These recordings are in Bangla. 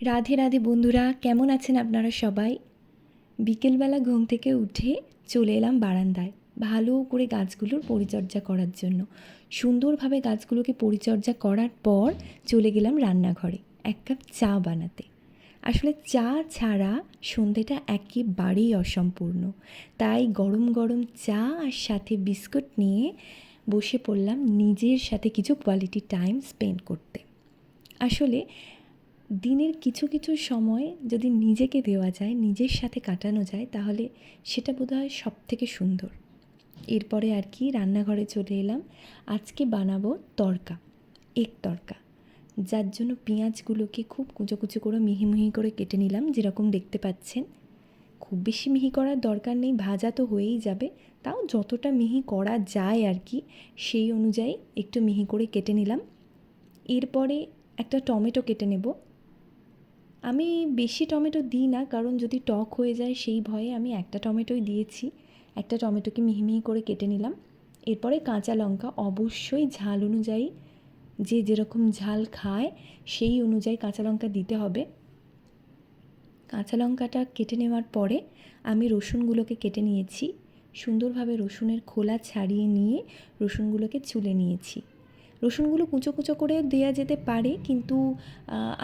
রাধে রাধে বন্ধুরা, কেমন আছেন আপনারা সবাই? বিকেলবেলা ঘুম থেকে উঠে চলে এলাম বারান্দায়, ভালো করে গাছগুলোর পরিচর্যা করার জন্য। সুন্দরভাবে গাছগুলোকে পরিচর্যা করার পর চলে গেলাম রান্নাঘরে, এক কাপ চা বানাতে। আসলে চা ছাড়া সন্ধেটা একেবারেই অসম্পূর্ণ। তাই গরম গরম চা আর সাথে বিস্কুট নিয়ে বসে পড়লাম নিজের সাথে কিছু কোয়ালিটি টাইম স্পেন্ড করতে। আসলে দিনের কিছু কিছু সময় যদি নিজেকে দেওয়া যায়, নিজের সাথে কাটানো যায়, তাহলে সেটা বোধহয় সব থেকে সুন্দর। এরপরে আর কি রান্নাঘরে চলে এলাম। আজকে বানাবো তরকা এক তরকা। যার জন্য পেঁয়াজগুলোকে খুব কুচো কুচো করে মিহি মিহি করে কেটে নিলাম, যেরকম দেখতে পাচ্ছেন। খুব বেশি মিহি করার দরকার নেই, ভাজা তো হয়েই যাবে। তাও যতটা মিহি করা যায় আর কি, সেই অনুযায়ী একটু মিহি করে কেটে নিলাম। এরপরে একটা টমেটো কেটে নেব। আমি বেশি টমেটো দিই না, কারণ যদি টক হয়ে যায় সেই ভয়ে আমি একটা টমেটোই দিয়েছি। একটা টমেটোকে মিহি মিহি করে কেটে নিলাম। এরপরে কাঁচা লঙ্কা অবশ্যই ঝাল অনুযায়ী, যে যেরকম ঝাল খায় সেই অনুযায়ী কাঁচা লঙ্কা দিতে হবে। কাঁচা লঙ্কাটা কেটে নেওয়ার পরে আমি রসুনগুলোকে কেটে নিয়েছি। সুন্দরভাবে রসুনের খোলা ছাড়িয়ে নিয়ে রসুনগুলোকে চুলে নিয়েছি। রসুনগুলো কুচো কুচো করে দেওয়া যেতে পারে, কিন্তু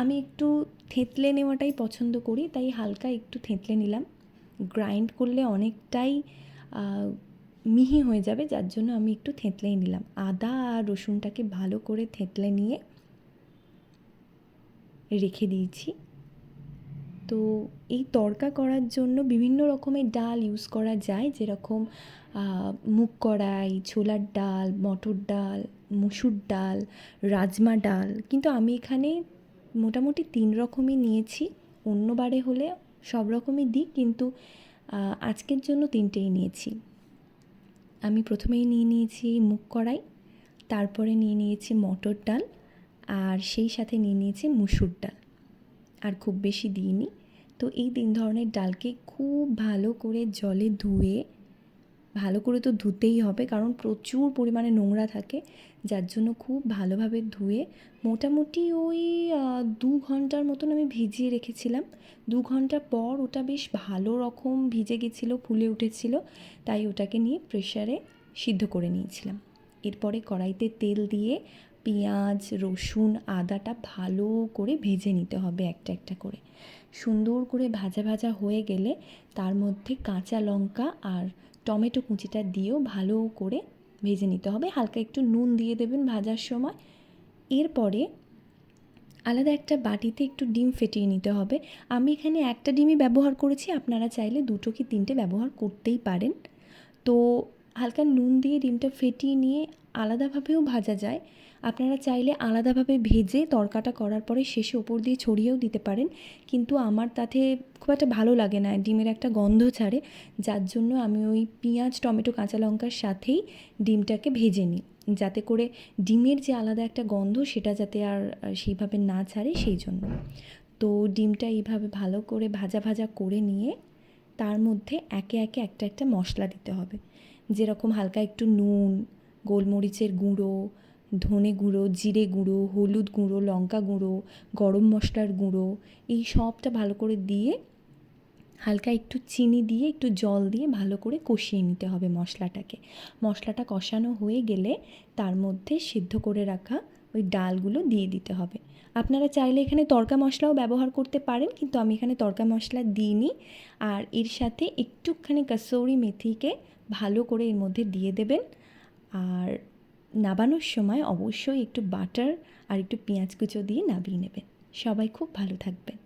আমি একটু থেঁতলে নেওয়াটাই পছন্দ করি, তাই হালকা একটু থেঁতলে নিলাম। গ্রাইন্ড করলে অনেকটাই মিহি হয়ে যাবে, যার জন্য আমি একটু থেঁতলেই নিলাম। আদা আর রসুনটাকে ভালো করে থেঁতলে নিয়ে রেখে দিয়েছি। তো এই তড়কা করার জন্য বিভিন্ন রকমের ডাল ইউজ করা যায়, যেরকম মুগ কড়াই, ছোলার ডাল, মটর ডাল, মুসুর ডাল, রাজমা ডাল। কিন্তু আমি এখানে মোটামুটি তিন রকমই নিয়েছি অন্য বারে হলে সব রকমই দিই, কিন্তু আজকের জন্য তিনটেই নিয়েছি। আমি প্রথমেই নিয়ে নিয়েছি মুগ কড়াই, তারপরে নিয়ে নিয়েছি মটর ডাল, আর সেই সাথে নিয়ে নিয়েছি মুসুর ডাল। আর খুব বেশি দিইনি। তো এই তিন ধরনের ডালকে খুব ভালো করে জলে ধুয়ে, ভালো করে তো ধুতেই হবে, কারণ প্রচুর পরিমাণে নোংরা থাকে, যার জন্য খুব ভালোভাবে ধুয়ে মোটামুটি ওই দু ঘণ্টার মতন আমি ভিজিয়ে রেখেছিলাম। দু ঘণ্টা পর ওটা বেশ ভালো রকম ভিজে গেছিল, ফুলে উঠেছিল, তাই ওটাকে নিয়ে প্রেশারে সিদ্ধ করে নিয়েছিলাম। এরপরে কড়াইতে তেল দিয়ে পেঁয়াজ, রসুন, আদাটা ভালো করে ভেজে নিতে হবে একটা একটা করে। সুন্দর করে ভাজা ভাজা হয়ে গেলে তার মধ্যে কাঁচা লঙ্কা আর টমেটো কুচিটা দিয়েও ভালো করে ভেজে নিতে হবে। হালকা একটু নুন দিয়ে দেবেন ভাজার সময়। এরপরে আলাদা একটা বাটিতে একটু ডিম ফেটিয়ে নিতে হবে। আমি এখানে একটা ডিমই ব্যবহার করেছি, আপনারা চাইলে দুটো কি তিনটে ব্যবহার করতেই পারেন। তো হালকা নুন দিয়ে ডিমটা ফেটিয়ে নিয়ে আলাদাভাবেও ভাজা যায়। আপনারা চাইলে আলাদাভাবে ভেজে তরকাটা করার পরে শেষে ওপর দিয়ে ছড়িয়েও দিতে পারেন। কিন্তু আমার তাতে খুব একটা ভালো লাগে না, ডিমের একটা গন্ধ ছাড়ে। যার জন্য আমি ওই পেঁয়াজ, টমেটো, কাঁচা লঙ্কার সাথেই ডিমটাকে ভেজে নিই। যাতে করে ডিমের যে আলাদা একটা গন্ধ সেটা যাতে আর সেইভাবে না ছাড়ে সেই জন্য। তো ডিমটা এইভাবে ভালো করে ভাজা ভাজা করে নিয়ে তার মধ্যে একে একে একটা একটা মশলা দিতে হবে। যেরকম হালকা একটু নুন, গোলমরিচের গুঁড়ো ধনে গুঁড়ো, জিরে গুঁড়ো, হলুদ গুঁড়ো, লঙ্কা গুঁড়ো, গরম মশলার গুঁড়ো, এই সবটা ভালো করে দিয়ে হালকা একটু চিনি দিয়ে, একটু জল দিয়ে ভালো করে কষিয়ে নিতে হবে মশলাটাকে। মশলাটা কষানো হয়ে গেলে তার মধ্যে সিদ্ধ করে রাখা ওই ডালগুলো দিয়ে দিতে হবে। আপনারা চাইলে এখানে তরকা মশলাও ব্যবহার করতে পারেন, কিন্তু আমি এখানে তরকা মশলা দিইনি। আর এর সাথে একটুখানি কাসৌরি মেথিকে ভালো করে এর মধ্যে দিয়ে দেবেন। আর নাবানোর সময় অবশ্যই একটু বাটার আর একটু পেঁয়াজ কুচো দিয়ে নাবিয়ে নেবেন। সবাই খুব ভালো থাকবেন।